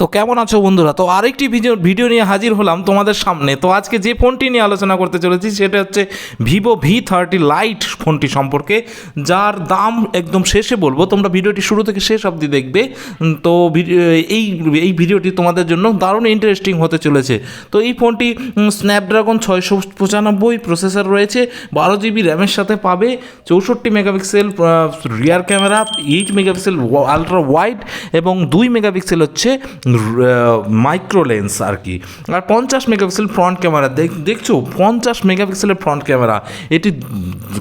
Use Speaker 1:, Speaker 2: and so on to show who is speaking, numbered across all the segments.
Speaker 1: তো কেমন আছো বন্ধুরা? তো আরেকটি ভিডিও ভিডিও নিয়ে হাজির হলাম তোমাদের সামনে। তো আজকে যে ফোনটি নিয়ে আলোচনা করতে চলেছি, সেটা হচ্ছে ভিভো ভি থার্টি লাইট ফোনটি সম্পর্কে, যার দাম একদম শেষে বলব। তোমরা ভিডিওটি শুরু থেকে শেষ অবধি দেখবে। তো এই এই ভিডিওটি তোমাদের জন্য দারুণ ইন্টারেস্টিং হতে চলেছে। তো এই ফোনটি স্ন্যাপড্রাগন ছয়শো পঁচানব্বই প্রসেসর রয়েছে, বারো জিবি র্যামের সাথে পাবে, চৌষট্টি megapixel rear camera eight megapixel ultra wide এবং দুই মেগাপিক্সেল হচ্ছে মাইক্রো লেন্স আর কি। আর পঞ্চাশ মেগাপিক্সেল ফ্রন্ট ক্যামেরা দেখছ? পঞ্চাশ মেগাপিক্সেলের ফ্রন্ট ক্যামেরা এটি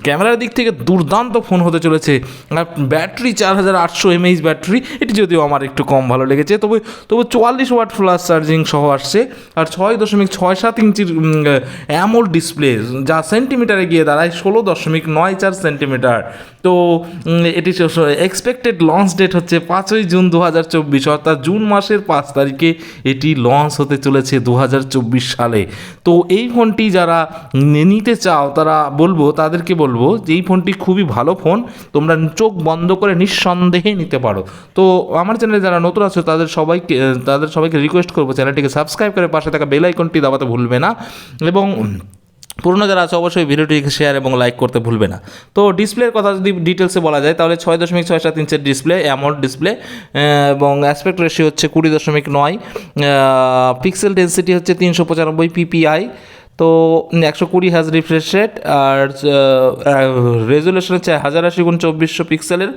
Speaker 1: ক্যামেরার দিক থেকে দুর্দান্ত ফোন হতে চলেছে। আর ব্যাটারি চার হাজার আটশো এমএইচ ব্যাটারি এটি যদিও আমার একটু কম ভালো লেগেছে, তবে তবে চুয়াল্লিশ ওয়াট ফ্লাশ চার্জিং সহ আসছে। আর ছয় দশমিক ছয় সাত ইঞ্চির অ্যামোল ডিসপ্লে যা সেন্টিমিটারে গিয়ে দাঁড়ায় ষোলো দশমিক নয় চার সেন্টিমিটার তো এটি এক্সপেক্টেড লঞ্চ ডেট হচ্ছে পাঁচই জুন দু হাজার চব্বিশ, অর্থাৎ জুন মাসের পাঁচ তারিখে এটি লঞ্চ হতে চলেছে দু হাজার চব্বিশ সালে। তো এই ফোনটি যারা নিতে চাও, তারা বলব, তাদেরকে বলব যে এই ফোনটি খুবই ভালো ফোন, তোমরা চোখ বন্ধ করে নিঃসন্দেহে নিতে পারো। তো আমার চ্যানেলে যারা নতুন আছো, তাদের সবাইকে তাদের সবাইকে রিকোয়েস্ট করব চ্যানেলটিকে সাবস্ক্রাইব করে পাশে থাকা বেল আইকনটি দাবাতে ভুলবে না। এবং পুরনো যারা আছে, অবশ্যই ভিডিওটিকে শেয়ার এবং লাইক করতে ভুলবে না। তো ডিসপ্লের কথা যদি ডিটেলসে বলা যায়, তাহলে ছয় দশমিক ছয় সাত ইঞ্চের ডিসপ্লে অ্যামোল্ড ডিসপ্লে এবং অ্যাসপেক্ট রেশিও হচ্ছে কুড়ি দশমিক নয় পিক্সেল ডেন্সিটি হচ্ছে তিনশো পঁচানব্বই পিপিআই তো একশো কুড়ি হাজ রিফ্রেশ রেট আর রেজুলেশন হচ্ছে হাজার আশি গুণ চব্বিশশো পিক্সেলের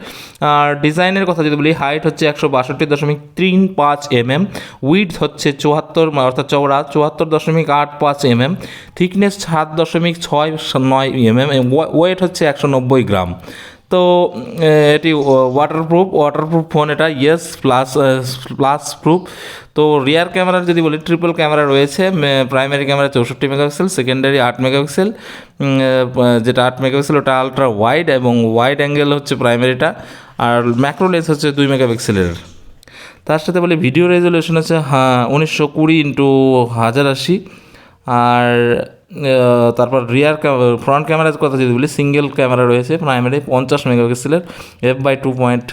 Speaker 1: আর ডিজাইনের কথা যদি বলি হাইট হচ্ছে একশো বাষট্টি দশমিক তিন পাঁচ এম এম উইথ হচ্ছে চুয়াত্তর অর্থাৎ চওড়া, চুয়াত্তর দশমিক আট পাঁচ এম এম থিকনেস সাত দশমিক ছয় নয় এম এম ওয়েট হচ্ছে একশো নব্বই গ্রাম। তো এটি ওয়াটারপ্রুফ ওয়াটারপ্রুফ ফোন এটা ইয়েস প্লাস প্লাস প্রুফ তো রিয়ার ক্যামেরার যদি বলি ট্রিপল ক্যামেরা রয়েছে প্রাইমারি ক্যামেরা চৌষট্টি মেগাপিক্সেল সেকেন্ডারি আট মেগাপিক্সেল যেটা আট মেগাপিক্সেল ওটা আলট্রা ওয়াইড এবং ওয়াইড অ্যাঙ্গেল হচ্ছে প্রাইমারিটা আর ম্যাক্রো লেন্স হচ্ছে দুই মেগাপিক্সেলের তার সাথে বলি ভিডিও রেজলিউশন হচ্ছে হ্যাঁ উনিশশো কুড়ি ইন্টু হাজার আশি, আর তারপর রিয়ার ফ্রন্ট ক্যামেরার কথা যদি বলি সিঙ্গেল ক্যামেরা রয়েছে প্রাইমারি পঞ্চাশ মেগাপিক্সেলের F by two point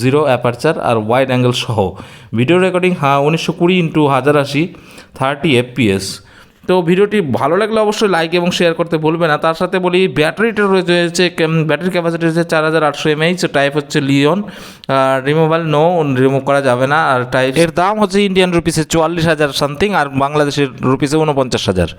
Speaker 1: zero aperture R wide angle সহ। ভিডিও রেকর্ডিং হ্যাঁ উনিশশো কুড়ি ইন্টু হাজার আশি থার্টি এফপিএস তো ভিডিওটি ভালো লাগলে অবশ্যই লাইক এবং শেয়ার করতে ভুলবে না। তার সাথে বলি ব্যাটারিটা রয়েছে ব্যাটারি ক্যাপাসিটি রয়েছে চার হাজার আটশো এমএইচ টাইপ হচ্ছে লিওন আর রিমুভাল নো রিমুভ করা যাবে না। আর টাইপের দাম হচ্ছে ইন্ডিয়ান রুপিসে চুয়াল্লিশ হাজার সামথিং আর বাংলাদেশের রুপিসে উনপঞ্চাশ হাজার।